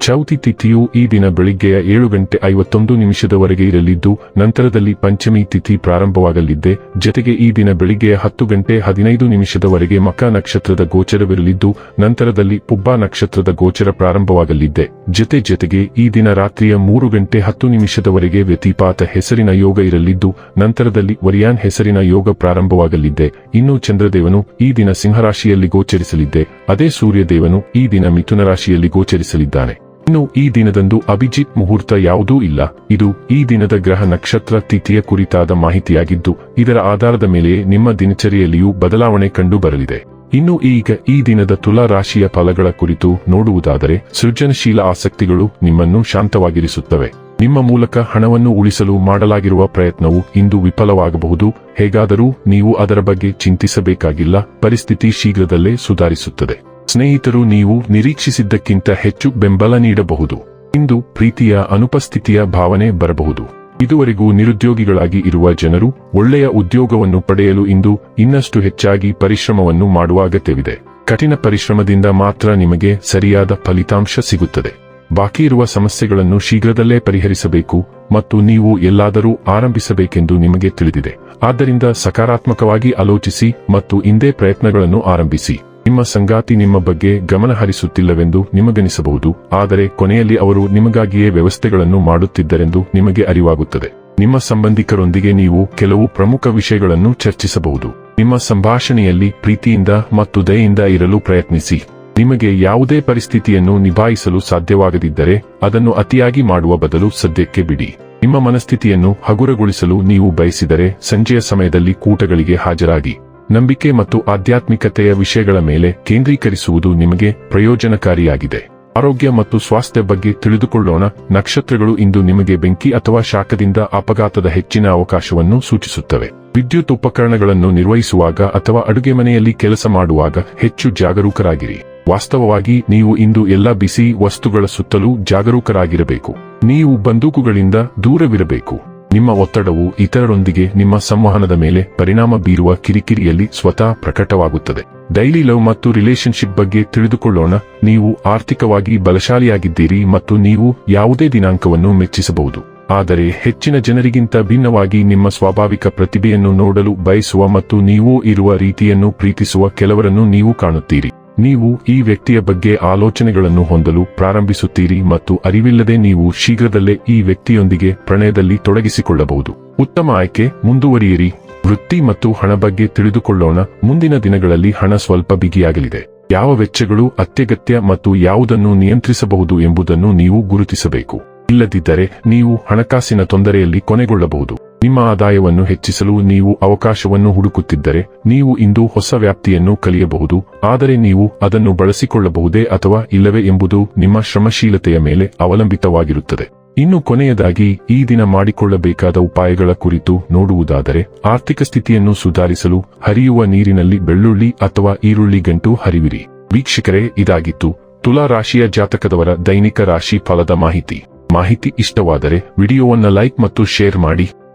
ಚೌತಿ ತಿಥಿಯು ಈ ದಿನ ಬೆಳಿಗ್ಗೆಯ ಏಳು ಗಂಟೆ ಐವತ್ತೊಂದು ನಿಮಿಷದವರೆಗೆ ಇರಲಿದ್ದು, ನಂತರದಲ್ಲಿ ಪಂಚಮಿ ತಿಥಿ ಪ್ರಾರಂಭವಾಗಲಿದ್ದೆ. ಜತೆಗೆ ಈ ದಿನ ಬೆಳಿಗ್ಗೆಯ ಹತ್ತು ಗಂಟೆ ಹದಿನೈದು ನಿಮಿಷದವರೆಗೆ ಮಕ್ಕ ನಕ್ಷತ್ರದ ಗೋಚರವಿರಲಿದ್ದು, ನಂತರದಲ್ಲಿ ಪುಬ್ಬ ನಕ್ಷತ್ರದ ಗೋಚರ ಪ್ರಾರಂಭವಾಗಲಿದ್ದೆ. ಜತೆ ಜತೆಗೆ ಈ ದಿನ ರಾತ್ರಿಯ ಮೂರು ಗಂಟೆ ಹತ್ತು ನಿಮಿಷದವರೆಗೆ ವ್ಯತಿಪಾತ ಹೆಸರಿನ ಯೋಗ ಇರಲಿದ್ದು, ನಂತರದಲ್ಲಿ ವರಿಯಾನ್ ಹೆಸರಿನ ಯೋಗ ಪ್ರಾರಂಭವಾಗಲಿದ್ದೆ. ಇನ್ನು ಚಂದ್ರದೇವನು ಈ ದಿನ ಸಿಂಹರಾಶಿಯಲ್ಲಿ ಗೋಚರಿಸಲಿದ್ದೆ. ಅದೇ ಸೂರ್ಯದೇವನು ಈ ದಿನ ಮಿಥುನ ರಾಶಿಯಲ್ಲಿ ಗೋಚರಿಸಲಿದ್ದಾನೆ. ಇನ್ನು ಈ ದಿನದಂದು ಅಭಿಜಿತ್ ಮುಹೂರ್ತ ಯಾವುದೂ ಇಲ್ಲ. ಇದು ಈ ದಿನದ ಗ್ರಹ ನಕ್ಷತ್ರ ತಿಥಿಯ ಕುರಿತಾದ ಮಾಹಿತಿಯಾಗಿದ್ದು, ಇದರ ಆಧಾರದ ಮೇಲೆ ನಿಮ್ಮ ದಿನಚರಿಯಲ್ಲಿಯೂ ಬದಲಾವಣೆ ಕಂಡು ಬರಲಿದೆ ಇನ್ನು ಈಗ ಈ ದಿನದ ತುಲಾ ರಾಶಿಯ ಫಲಗಳ ಕುರಿತು ನೋಡುವುದಾದರೆ, ಸೃಜನಶೀಲ ಆಸಕ್ತಿಗಳು ನಿಮ್ಮನ್ನು ಶಾಂತವಾಗಿರಿಸುತ್ತವೆ. ನಿಮ್ಮ ಮೂಲಕ ಹಣವನ್ನು ಉಳಿಸಲು ಮಾಡಲಾಗಿರುವ ಪ್ರಯತ್ನವು ಇಂದು ವಿಫಲವಾಗಬಹುದು. ಹೇಗಾದರೂ ನೀವು ಅದರ ಬಗ್ಗೆ ಚಿಂತಿಸಬೇಕಾಗಿಲ್ಲ. ಪರಿಸ್ಥಿತಿ ಶೀಘ್ರದಲ್ಲೇ ಸುಧಾರಿಸುತ್ತದೆ. ಸ್ನೇಹಿತರು ನೀವು ನಿರೀಕ್ಷಿಸಿದ್ದಕ್ಕಿಂತ ಹೆಚ್ಚು ಬೆಂಬಲ ನೀಡಬಹುದು. ಇಂದು ಪ್ರೀತಿಯ ಅನುಪಸ್ಥಿತಿಯ ಭಾವನೆ ಬರಬಹುದು. ಇದುವರೆಗೂ ನಿರುದ್ಯೋಗಿಗಳಾಗಿ ಇರುವ ಜನರು ಒಳ್ಳೆಯ ಉದ್ಯೋಗವನ್ನು ಪಡೆಯಲು ಇಂದು ಇನ್ನಷ್ಟು ಹೆಚ್ಚಾಗಿ ಪರಿಶ್ರಮವನ್ನು ಮಾಡುವ ಅಗತ್ಯವಿದೆ. ಕಠಿಣ ಪರಿಶ್ರಮದಿಂದ ಮಾತ್ರ ನಿಮಗೆ ಸರಿಯಾದ ಫಲಿತಾಂಶ ಸಿಗುತ್ತದೆ. ಬಾಕಿ ಇರುವ ಸಮಸ್ಯೆಗಳನ್ನು ಶೀಘ್ರದಲ್ಲೇ ಪರಿಹರಿಸಬೇಕು ಮತ್ತು ನೀವು ಎಲ್ಲಾದರೂ ಆರಂಭಿಸಬೇಕೆಂದು ನಿಮಗೆ ತಿಳಿದಿದೆ. ಆದ್ದರಿಂದ ಸಕಾರಾತ್ಮಕವಾಗಿ ಆಲೋಚಿಸಿ ಮತ್ತು ಇಂದೇ ಪ್ರಯತ್ನಗಳನ್ನು ಆರಂಭಿಸಿ. ನಿಮ್ಮ ಸಂಗಾತಿ ನಿಮ್ಮ ಬಗ್ಗೆ ಗಮನ ಹರಿಸುತ್ತಿಲ್ಲವೆಂದು ನಿಮಗನಿಸಬಹುದು, ಆದರೆ ಕೊನೆಯಲ್ಲಿ ಅವರು ನಿಮಗಾಗಿಯೇ ವ್ಯವಸ್ಥೆಗಳನ್ನು ಮಾಡುತ್ತಿದ್ದರೆಂದು ನಿಮಗೆ ಅರಿವಾಗುತ್ತದೆ. ನಿಮ್ಮ ಸಂಬಂಧಿಕರೊಂದಿಗೆ ನೀವು ಕೆಲವು ಪ್ರಮುಖ ವಿಷಯಗಳನ್ನು ಚರ್ಚಿಸಬಹುದು. ನಿಮ್ಮ ಸಂಭಾಷಣೆಯಲ್ಲಿ ಪ್ರೀತಿಯಿಂದ ಮತ್ತು ದಯೆಯಿಂದ ಇರಲು ಪ್ರಯತ್ನಿಸಿ. ನಿಮಗೆ ಯಾವುದೇ ಪರಿಸ್ಥಿತಿಯನ್ನು ನಿಭಾಯಿಸಲು ಸಾಧ್ಯವಾಗದಿದ್ದರೆ ಅದನ್ನು ಅತಿಯಾಗಿ ಮಾಡುವ ಬದಲು ಸದ್ಯಕ್ಕೆ ಬಿಡಿ. ನಿಮ್ಮ ಮನಸ್ಥಿತಿಯನ್ನು ಹಗುರಗೊಳಿಸಲು ನೀವು ಬಯಸಿದರೆ ಸಂಜೆಯ ಸಮಯದಲ್ಲಿ ಕೂಟಗಳಿಗೆ ಹಾಜರಾಗಿ. ನಂಬಿಕೆ ಮತ್ತು ಆಧ್ಯಾತ್ಮಿಕತೆಯ ವಿಷಯಗಳ ಮೇಲೆ ಕೇಂದ್ರೀಕರಿಸುವುದು ನಿಮಗೆ ಪ್ರಯೋಜನಕಾರಿಯಾಗಿದೆ. ಆರೋಗ್ಯ ಮತ್ತು ಸ್ವಾಸ್ಥ್ಯ ಬಗ್ಗೆ ತಿಳಿದುಕೊಳ್ಳೋಣ. ನಕ್ಷತ್ರಗಳು ಇಂದು ನಿಮಗೆ ಬೆಂಕಿ ಅಥವಾ ಶಾಖದಿಂದ ಅಪಘಾತದ ಹೆಚ್ಚಿನ ಅವಕಾಶವನ್ನು ಸೂಚಿಸುತ್ತವೆ. ವಿದ್ಯುತ್ ಉಪಕರಣಗಳನ್ನು ನಿರ್ವಹಿಸುವಾಗ ಅಥವಾ ಅಡುಗೆ ಮನೆಯಲ್ಲಿ ಕೆಲಸ ಮಾಡುವಾಗ ಹೆಚ್ಚು ಜಾಗರೂಕರಾಗಿರಿ. ವಾಸ್ತವವಾಗಿ ನೀವು ಇಂದು ಎಲ್ಲ ಬಿಸಿ ವಸ್ತುಗಳ ಸುತ್ತಲೂ ಜಾಗರೂಕರಾಗಿರಬೇಕು. ನೀವು ಬಂದೂಕುಗಳಿಂದ ದೂರವಿರಬೇಕು. ನಿಮ್ಮ ಒತ್ತಡವು ಇತರರೊಂದಿಗೆ ನಿಮ್ಮ ಸಂವಹನದ ಮೇಲೆ ಪರಿಣಾಮ ಬೀರುವ ಕಿರಿಕಿರಿಯಲ್ಲಿ ಸ್ವತಃ ಪ್ರಕಟವಾಗುತ್ತದೆ. ಡೈಲಿ ಲವ್ ಮತ್ತು ರಿಲೇಶನ್ಶಿಪ್ ಬಗ್ಗೆ ತಿಳಿದುಕೊಳ್ಳೋಣ. ನೀವು ಆರ್ಥಿಕವಾಗಿ ಬಲಶಾಲಿಯಾಗಿದ್ದೀರಿ ಮತ್ತು ನೀವು ಯಾವುದೇ ದಿನಾಂಕವನ್ನು ಮೆಚ್ಚಿಸಬಹುದು. ಆದರೆ ಹೆಚ್ಚಿನ ಜನರಿಗಿಂತ ಭಿನ್ನವಾಗಿ ನಿಮ್ಮ ಸ್ವಾಭಾವಿಕ ಪ್ರತಿಭೆಯನ್ನು ನೋಡಲು ಬಯಸುವ ಮತ್ತು ನೀವು ಇರುವ ರೀತಿಯನ್ನು ಪ್ರೀತಿಸುವ ಕೆಲವರನ್ನು ನೀವು ಕಾಣುತ್ತೀರಿ. ನೀವು ಈ ವ್ಯಕ್ತಿಯ ಬಗ್ಗೆ ಆಲೋಚನೆಗಳನ್ನು ಹೊಂದಲು ಪ್ರಾರಂಭಿಸುತ್ತೀರಿ ಮತ್ತು ಅರಿವಿಲ್ಲದೆ ನೀವು ಶೀಘ್ರದಲ್ಲೇ ಈ ವ್ಯಕ್ತಿಯೊಂದಿಗೆ ಪ್ರಣಯದಲ್ಲಿ ತೊಡಗಿಸಿಕೊಳ್ಳಬಹುದು. ಉತ್ತಮ ಆಯ್ಕೆ, ಮುಂದುವರಿಯಿರಿ. ವೃತ್ತಿ ಮತ್ತು ಹಣ ಬಗ್ಗೆ ತಿಳಿದುಕೊಳ್ಳೋಣ. ಮುಂದಿನ ದಿನಗಳಲ್ಲಿ ಹಣ ಸ್ವಲ್ಪ ಬಿಗಿಯಾಗಲಿದೆ. ಯಾವ ವೆಚ್ಚಗಳು ಅತ್ಯಗತ್ಯ ಮತ್ತು ಯಾವುದನ್ನು ನಿಯಂತ್ರಿಸಬಹುದು ಎಂಬುದನ್ನು ನೀವು ಗುರುತಿಸಬೇಕು. ಇಲ್ಲದಿದ್ದರೆ ನೀವು ಹಣಕಾಸಿನ ತೊಂದರೆಯಲ್ಲಿ ಕೊನೆಗೊಳ್ಳಬಹುದು. ನಿಮ್ಮ ಆದಾಯವನ್ನು ಹೆಚ್ಚಿಸಲು ನೀವು ಅವಕಾಶವನ್ನು ಹುಡುಕುತ್ತಿದ್ದರೆ, ನೀವು ಇಂದು ಹೊಸ ವ್ಯಾಪ್ತಿಯನ್ನು ಕಲಿಯಬಹುದು, ಆದರೆ ನೀವು ಅದನ್ನು ಬಳಸಿಕೊಳ್ಳಬಹುದೇ ಅಥವಾ ಇಲ್ಲವೇ ಎಂಬುದು ನಿಮ್ಮ ಶ್ರಮಶೀಲತೆಯ ಮೇಲೆ ಅವಲಂಬಿತವಾಗಿರುತ್ತದೆ. ಇನ್ನು ಕೊನೆಯದಾಗಿ, ಈ ದಿನ ಮಾಡಿಕೊಳ್ಳಬೇಕಾದ ಉಪಾಯಗಳ ಕುರಿತು ನೋಡುವುದಾದರೆ, ಆರ್ಥಿಕ ಸ್ಥಿತಿಯನ್ನು ಸುಧಾರಿಸಲು ಹರಿಯುವ ನೀರಿನಲ್ಲಿ ಬೆಳ್ಳುಳ್ಳಿ ಅಥವಾ ಈರುಳ್ಳಿ ಗಂಟು ಹರಿವಿರಿ. ವೀಕ್ಷಕರೇ, ಇದಾಗಿತ್ತು ತುಲಾ ರಾಶಿಯ ಜಾತಕದವರ ದೈನಿಕ ರಾಶಿ ಫಲದ ಮಾಹಿತಿ. ಮಾಹಿತಿ ಇಷ್ಟವಾದರೆ ವಿಡಿಯೋವನ್ನು ಲೈಕ್ ಮತ್ತು ಶೇರ್ ಮಾಡಿ.